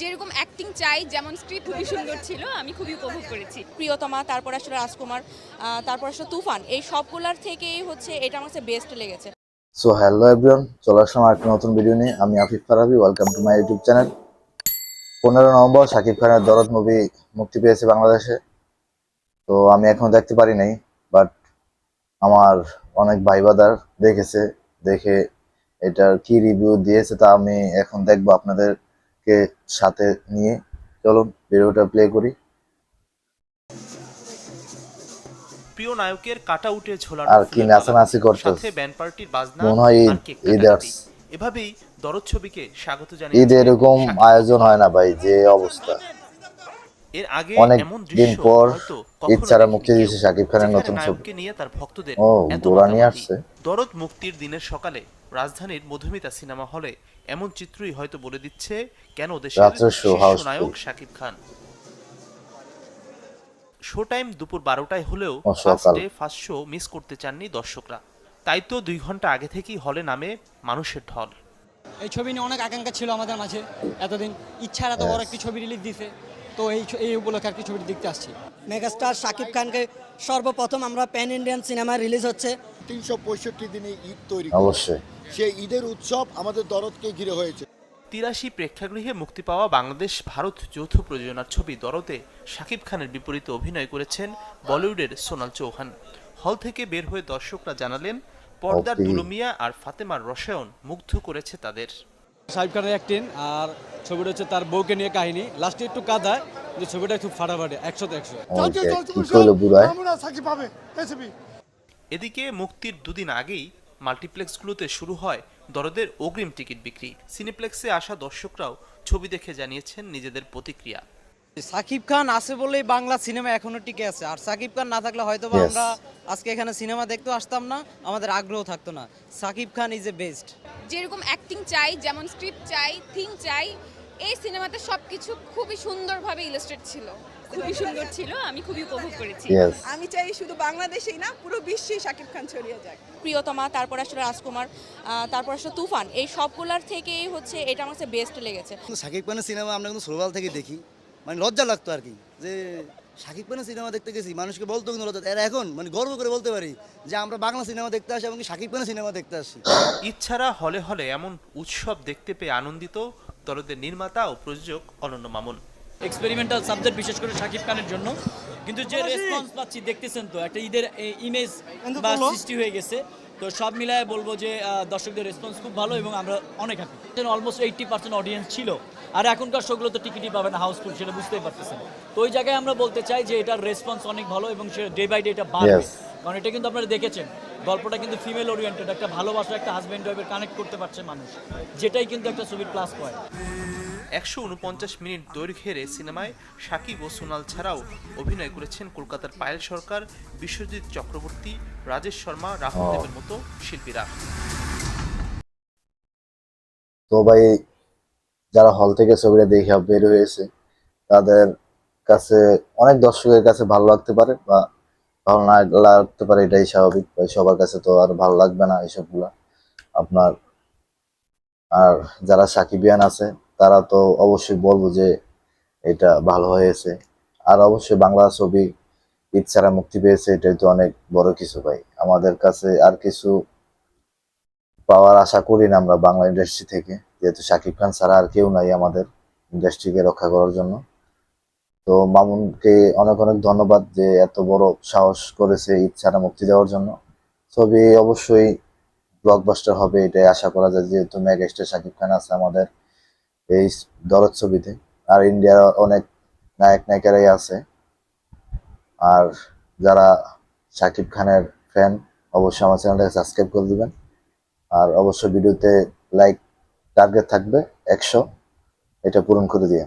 যেরকম অ্যাক্টিং চাই যেমন স্ক্রিপ্ট খুবই সুন্দর ছিল আমি খুবই উপভোগ করেছি। প্রিয়তমা তারপর আসলে রাজকুমার তারপর আসলে তুফান এই সবগুলার থেকেই হচ্ছে এটা আমার কাছে বেস্ট লেগেছে। সো হ্যালো এভরিওয়ান চলে আসলাম আরেকটা নতুন ভিডিও নিয়ে। আমি Afif Farabi welcome to my YouTube channel পনেরো নভেম্বর শাকিব খানের দরদ মুভি মুক্তি পেয়েছে বাংলাদেশে। তো আমি এখন দেখতে পারি নাই বাট আমার অনেক ভাই বাদার দেখেছে দেখে এটার কি রিভিউ দিয়েছে তা আমি এখন দেখব আপনাদেরকে সাথে নিয়ে চলুন ভিডিওটা প্লে করি। প্রিয় নায়কের কাটা উঠে ঝোলানো আর কি নাচানাচি মালা, করতেছে। সাথে ব্যান্ড পার্টির বাজনা মনে হয় ঈদ- এভাবেই দরদ ছবিকে স্বাগত ঈদ এরকম আয়োজন হয় না ভাই যে অবস্থা। এর আগে অনেক এমন দিন পর ঈদ কখনো ছাড়া মুক্তি দিয়েছে শাকিব খানের নতুন ছবি। নিয়ে তার ভক্তদের এত আসছে। দরদ মুক্তির দিনের সকালে রাজধানীর মধুমিতা সিনেমা হলে এমন চিত্রই হয়তো বলে দিচ্ছে কেন দেশের শীর্ষ নায়ক শাকিব খান। শো টাইম দুপুর বারোটায় হলেও first day first show miss করতে চাননি দর্শকরা। তাই তো দুই ঘণ্টা আগে থেকেই হলে নামে মানুষের ঢল। এই ছবি নিয়ে অনেক আকাঙ্ক্ষা ছিল আমাদের মাঝে এতদিন। ইচ্ছার এত বড় একটি ছবি রিলিজ দিছে। তো এই ছ- এই উপলক্ষে একটি ছবিটি দেখতে আসছি। মেগাস্টার শাকিব খানকে সর্বপ্রথম আমরা প্যান ইন্ডিয়ান সিনেমা রিলিজ হচ্ছে। তিনশো পঁয়ষট্টি দিনে ঈদ তৈরি। অবশ্যই। সেই ঈদের উৎসব আমাদের দরদকে ঘিরে হয়েছে। তিরাশি প্রেক্ষাগৃহে মুক্তি পাওয়া বাংলাদেশ ভারত যৌথ প্রযোজনার ছবি দরদে শাকিব খানের বিপরীতে অভিনয় করেছেন বলিউডের সোনাল চৌহান। হল থেকে বের হয়ে দর্শকরা জানালেন পর্দার. দুলুমিয়া আর ফাতেমার রসায়ন মুগ্ধ করেছে তাদের। সাহিব খানের অ্যাক্টিং আর ছবিটা হচ্ছে তার বউকে নিয়ে কাহিনী। লাস্টে একটু কাঁদায় যে ছবিটা খুব ফাটাফাটে একশো। একশো এদিকে মুক্তির দুদিন আগেই মাল্টিপ্লেক্সগুলোতে শুরু হয় দরদের অগ্রিম টিকিট বিক্রি। সিনেপ্লেক্সে আসা দর্শকরাও ছবি দেখে জানিয়েছেন নিজেদের প্রতিক্রিয়া। সাকিব খান আছে বলেই বাংলা সিনেমা এখনও টিকে আছে। আর সাকিব খান না থাকলে হয়তো বা আমরা আজকে এখানে সিনেমা দেখতেও আসতাম না আমাদের আগ্রহ থাকতো না। Shakib Khan is a best যেরকম অ্যাক্টিং চাই যেমন স্ক্রিপ্ট চাই থিম চাই এই সিনেমাতে সবকিছু খুবই সুন্দরভাবে ইলাস্ট্রেট ছিল। খুবই সুন্দর ছিল আমি খুবই উপভোগ করেছি। আমি চাই শুধু বাংলাদেশেই না পুরো বিশ্বে শাকিব খান ছড়িয়ে যাক। প্রিয়তমা তারপর আসলে রাজকুমার তারপর আসলে তুফান এই সবগুলার থেকেই হচ্ছে এটা আমার কাছে বেস্ট লেগেছে। শাকিব খানের সিনেমা আমরা কিন্তু ছোটবেলা থেকে দেখি। মানে লজ্জা লাগতো আর কি। যে শাকিব খানের সিনেমা দেখতে গেছি, মানুষকে বলতো কিন্তু লজ্জা এরা এখন মানে গর্ব করে বলতে পারি যে আমরা বাংলা সিনেমা দেখতে আসি এবং শাকিব খানের সিনেমা দেখতে আসি। ইচ্ছারা হলে হলে এমন উৎসব দেখতে পেয়ে আনন্দিত তরদের নির্মাতা ও প্রযোজক অনন্য মামুন। এক্সপেরিমেন্টাল সাবজেক্ট বিশেষ করে শাকিব খানের জন্য। কিন্তু যে রেসপন্স পাচ্ছি দেখতেছেন তো একটা ঈদের ইমেজ বা সৃষ্টি হয়ে গেছে। তো সব মিলায় বলব যে দর্শকদের রেসপন্স খুব ভালো এবং আমরা অনেক happy almost eighty percent audience ছিল। আর এখনকার শোগুলো তো টিকিটই পাবে না হাউসফুল সেটা বুঝতেই পারতেছেন। তো ওই জায়গায় আমরা বলতে চাই যে এটার রেসপন্স অনেক ভালো এবং সে ডে বাই ডে এটা বাড়বে. কারণ এটা কিন্তু আপনারা দেখেছেন। গল্পটা কিন্তু ফিমেল ওরিয়েন্টেড একটা ভালোবাসা একটা হাজব্যান্ড ওয়াইফের কানেক্ট করতে পারছে মানুষ। যেটাই কিন্তু একটা ছবির প্লাস পয়েন্ট একশো উনপঞ্চাশ মিনিট দৈর্ঘ্যের এই সিনেমায় সাকিব ও সোনাল ছাড়াও অভিনয় করেছেন কলকাতার পায়েল সরকার বিশ্বজিৎ চক্রবর্তী রাজেশ শর্মা রাহুল। দেবের মতো শিল্পীরা। তো ভাই যারা হল থেকে ছবিটা দেখে বের হয়েছে তাদের কাছে অনেক দর্শকের কাছে ভালো লাগতে পারে বা ভালো না লাগতে পারে এটাই স্বাভাবিক সবার কাছে তো আর ভালো লাগবে না এইসবগুলা। আপনার আর যারা সাকিবিয়ান আছে, তারা তো অবশ্যই বলব যে এটা ভালো হয়েছে। আর অবশ্যই বাংলা ছবি ঈদ ছাড়া মুক্তি পেয়েছে, এটাই তো অনেক বড় কিছু, ভাই। আমাদের কাছে আর কিছু পাওয়ার আশা করি না আমরা বাংলা ইন্ডাস্ট্রি থেকে। যেহেতু শাকিব খান ছাড়া আর কেউ নাই আমাদের ইন্ডাস্ট্রিকে রক্ষা করার জন্য। তো মামুনকে অনেক অনেক ধন্যবাদ যে এত বড় সাহস করেছে ইচ্ছাটা মুক্তি দেওয়ার জন্য। ছবি অবশ্যই ব্লকবাস্টার হবে এটাই আশা করা যায়, যেহেতু মেগাস্টার শাকিব খান আছে আমাদের এই দরদ ছবিতে। আর ইন্ডিয়ার অনেক নায়ক নায়িকারাই আছে। আর যারা শাকিব খানের ফ্যান অবশ্যই আমার চ্যানেলটাকে সাবস্ক্রাইব করে দিবেন। আর অবশ্যই ভিডিওতে লাইক টার্গেট থাকবে একশো। এটা পূরণ করে দিয়ে।